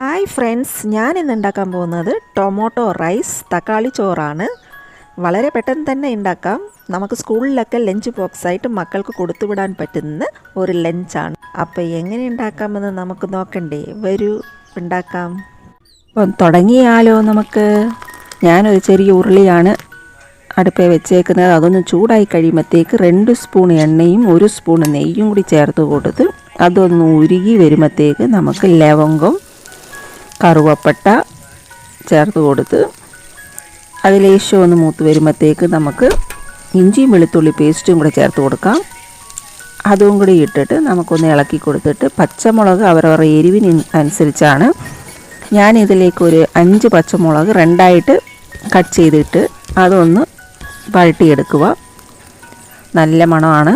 Hi friends ഞാൻ ഇന്ന് ഉണ്ടാക്കാൻ പോകുന്നത് ടൊമാറ്റോ റൈസ് തക്കാളി ചോറാണ്. വളരെ പെട്ടെന്ന് തന്നെ ഉണ്ടാക്കാം. നമുക്ക് സ്കൂളിലൊക്കെ ലഞ്ച് ബോക്സ് ആയിട്ട് മക്കൾക്ക് കൊടുത്തുവിടാൻ പറ്റുന്ന ഒരു ലഞ്ചാണ് അപ്പോൾ എങ്ങനെ ഉണ്ടാക്കാമെന്ന് നമുക്ക് നോക്കണ്ടേ? വരൂ ഉണ്ടാക്കാം. അപ്പം തുടങ്ങിയാലോ നമുക്ക്? ഞാനൊരു ചെറിയ ഉരുളിയാണ് അടുപ്പേ വെച്ചേക്കുന്നത്. അതൊന്ന് ചൂടായി കഴിയുമ്പോഴത്തേക്ക് രണ്ട് സ്പൂൺ എണ്ണയും ഒരു സ്പൂൺ നെയ്യും കൂടി ചേർത്ത് കൊടുത്ത് അതൊന്ന് ഉരുകി വരുമ്പോഴത്തേക്ക് നമുക്ക് ലവംഗം കറുവപ്പട്ട ചേർത്ത് കൊടുത്ത് അതിലേശം ഒന്ന് മൂത്ത് വരുമ്പോഴത്തേക്ക് നമുക്ക് ഇഞ്ചിയും വെളുത്തുള്ളി പേസ്റ്റും കൂടെ ചേർത്ത് കൊടുക്കാം. അതും കൂടി ഇട്ടിട്ട് നമുക്കൊന്ന് ഇളക്കി കൊടുത്തിട്ട് പച്ചമുളക് അവരവരുടെ എരിവിന് അനുസരിച്ചാണ്. ഞാൻ ഇതിലേക്ക് ഒരു അഞ്ച് പച്ചമുളക് രണ്ടായിട്ട് കട്ട് ചെയ്തിട്ട് അതൊന്ന് വഴട്ടിയെടുക്കുക നല്ല മണമാണ്.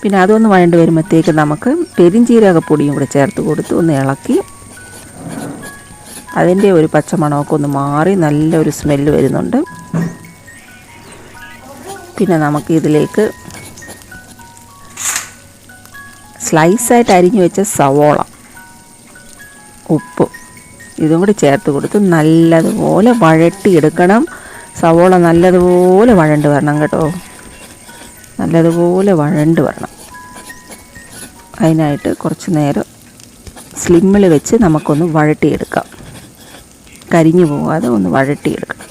പിന്നെ അതൊന്ന് വഴണ്ട് വരുമ്പോഴത്തേക്ക് നമുക്ക് പെരിഞ്ചീരകപ്പൊടിയും കൂടെ ചേർത്ത് കൊടുത്ത് ഒന്ന് ഇളക്കി അതിന്റെ ഒരു പച്ചമണമൊക്കെ ഒന്ന് മാറി നല്ലൊരു സ്മെല്ല് വരുന്നുണ്ട്. പിന്നെ നമുക്ക് ഇതിലേക്ക് സ്ലൈസായിട്ട് അരിഞ്ഞു വെച്ച സവോള ഉപ്പ് ഇതും കൂടി ചേർത്ത് കൊടുത്ത് നല്ലതുപോലെ വഴട്ടിയെടുക്കണം സവോള നല്ലതുപോലെ വഴണ്ട് വരണം കേട്ടോ. നല്ലതുപോലെ വഴണ്ട് വരണം. അതിനായിട്ട് കുറച്ച് നേരം സ്ലിമ്മിൽ വെച്ച് നമുക്കൊന്ന് വഴട്ടിയെടുക്കാം കരിഞ്ഞു പോകാതെ ഒന്ന് വഴട്ടിയെടുക്കണം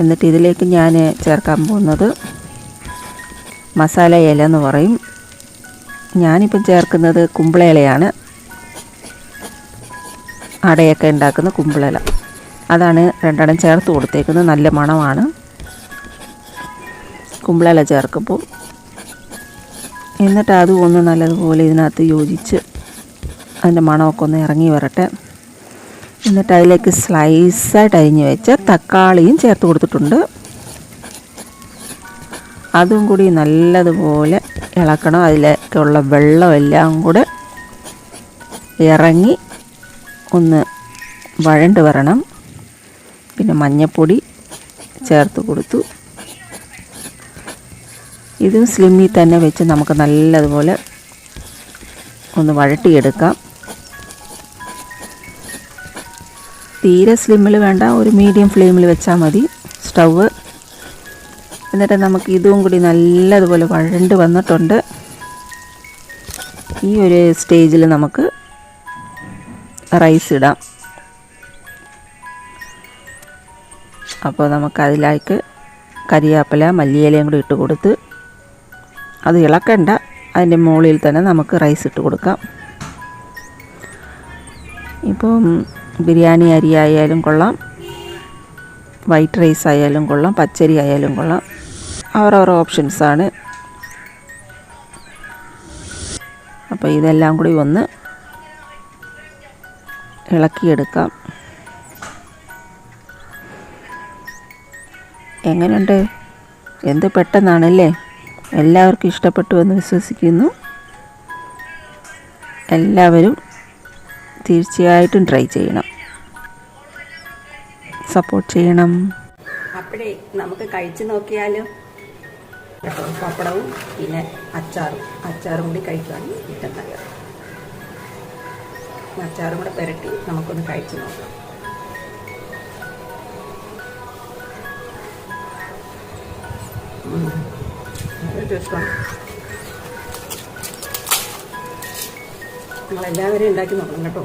എന്നിട്ട് ഇതിലേക്ക് ഞാൻ ചേർക്കാൻ പോകുന്നത് മസാല ഇല എന്ന് പറയും. ഞാനിപ്പം ചേർക്കുന്നത് കുമ്പളയിലയാണ് അടയൊക്കെ ഉണ്ടാക്കുന്ന കുമ്പളയില അതാണ് രണ്ടെണ്ണം ചേർത്ത് കൊടുത്തേക്കുന്നത്. നല്ല മണമാണ്. കുമ്പളയില ചേർക്കുമ്പോൾ. എന്നിട്ട് അതും ഒന്ന് നല്ലതുപോലെ ഇതിനകത്ത് യോജിച്ച് അതിന്റെ മണമൊക്കെ ഒന്ന് ഇറങ്ങി വരട്ടെ. എന്നിട്ട് അതിലേക്ക് സ്ലൈസായിട്ട് അരിഞ്ഞു വെച്ച തക്കാളിയും ചേർത്ത് കൊടുത്തിട്ടുണ്ട്. അതും കൂടി നല്ലതുപോലെ ഇളക്കണം. അതിലേക്കുള്ള വെള്ളമെല്ലാം കൂടെ ഇറങ്ങി ഒന്ന് വഴണ്ട് വരണം. പിന്നെ മഞ്ഞൾപ്പൊടി ചേർത്ത് കൊടുത്തു. ഇതും സ്ലിമ്മിൽ തന്നെ വെച്ച് നമുക്ക് നല്ലതുപോലെ ഒന്ന് വഴട്ടിയെടുക്കാം തീരെ സ്ലിമ്മിൽ വേണ്ട ഒരു മീഡിയം ഫ്ലെയിമിൽ വെച്ചാൽ മതി. സ്റ്റൗവ് എന്നിട്ട് നമുക്ക് ഇതും കൂടി നല്ലതുപോലെ വഴണ്ട് വന്നിട്ടുണ്ട്. ഈ ഒരു സ്റ്റേജിൽ നമുക്ക് റൈസ് ഇടാം. അപ്പോൾ നമുക്ക് അതിലേക്ക് കരിയാപ്പില മല്ലിയിലയും കൂടി ഇട്ട് കൊടുത്ത് അത് ഇളക്കണ്ട. അതിന്റെ മുകളിൽ തന്നെ നമുക്ക് റൈസ് ഇട്ട് കൊടുക്കാം. ഇപ്പം ബിരിയാണി അരി ആയാലും കൊള്ളാം. വൈറ്റ് റൈസ് ആയാലും കൊള്ളാം. പച്ചരി ആയാലും കൊള്ളാം. അവരവരുടെ ഓപ്ഷൻസാണ് അപ്പോൾ ഇതെല്ലാം കൂടി ഒന്ന് ഇളക്കിയെടുക്കാം. എങ്ങനെയുണ്ട് എന്ത് പെട്ടെന്നാണല്ലേ? എല്ലാവർക്കും ഇഷ്ടപ്പെട്ടു എന്ന് വിശ്വസിക്കുന്നു. എല്ലാവരും തീർച്ചയായിട്ടും ട്രൈ ചെയ്യണം. സപ്പോർട്ട് ചെയ്യണം. അപ്പോഴേ നമുക്ക് കഴിച്ചു നോക്കിയാലോ? പപ്പടവും പിന്നെ അച്ചാറും. അച്ചാറും കൂടി ഇഷ്ടം. നല്ലത് അച്ചാറും കൂടെ പുരട്ടി നമുക്കൊന്ന് കഴിച്ചു നോക്കാം. നിങ്ങളെല്ലാവരും ഉണ്ടാക്കി നോക്കണം കേട്ടോ.